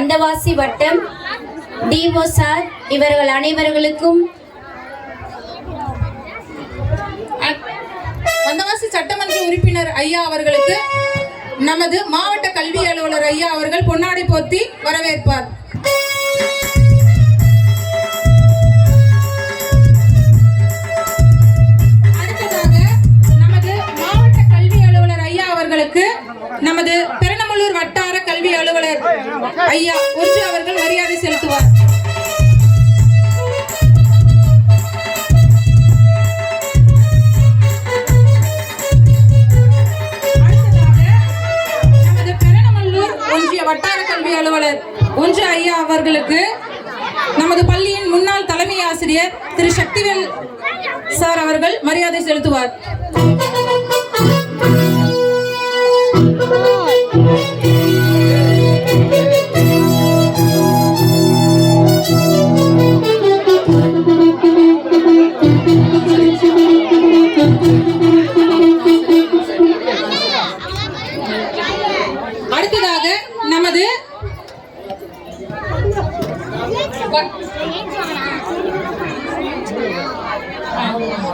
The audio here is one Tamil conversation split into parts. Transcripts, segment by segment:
வந்தவாசி வட்டம் டிஓ சார் இவர்கள் அனைவர்களுக்கும் வந்தவாசி சட்டமன்ற உறுப்பினர் ஐயா அவர்களுக்கு நமது மாவட்ட கல்வி அலுவலர் ஐயா அவர்கள் பொன்னாடை போர்த்தி வரவேற்பார். அடுத்ததாக நமது மாவட்ட கல்வி அலுவலர் ஐயா அவர்களுக்கு நமது பெரம்பலூர் வட்டார கல்வி அலுவலர் ஐயா ஒன்று அவர்கள் மரியாதை செலுத்துவார். வட்டார கல்வி அலுவலர் ஒன்று ஐயா அவர்களுக்கு நமது பள்ளியின் முன்னாள் தலைமை ஆசிரியர் திரு சக்திவேல் சார் அவர்கள் மரியாதை செலுத்துவார்.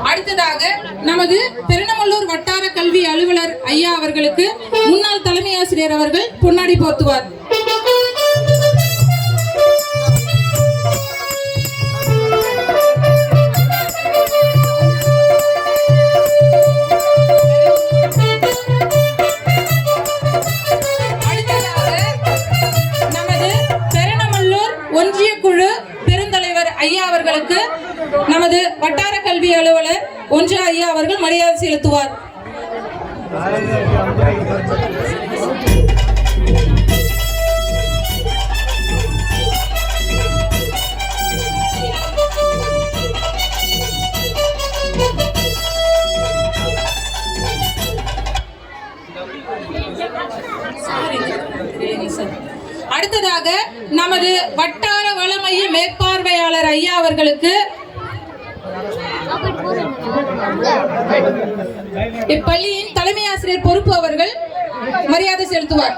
அடுத்ததாக நமது திருநமல்லூர் வட்டார கல்வி அலுவலர் ஐயா அவர்களுக்கு முன்னாள் தலைமை ஆசிரியர் அவர்கள் பொன்னாடி போர்த்துவார் குழு பெருந்தலைவர் ஐயா அவர்களுக்கு நமது வட்டார கல்வி அலுவலர் ஒன்று ஐயா அவர்கள் மரியாதை செலுத்துவார். அடுத்ததாக நமது வட்டார வள மேற்பார்வையாளர் ஐயா அவர்களுக்கு இப்பள்ளியின் தலைமை ஆசிரியர் பொறுப்பு அவர்கள் மரியாதை செலுத்துவார்.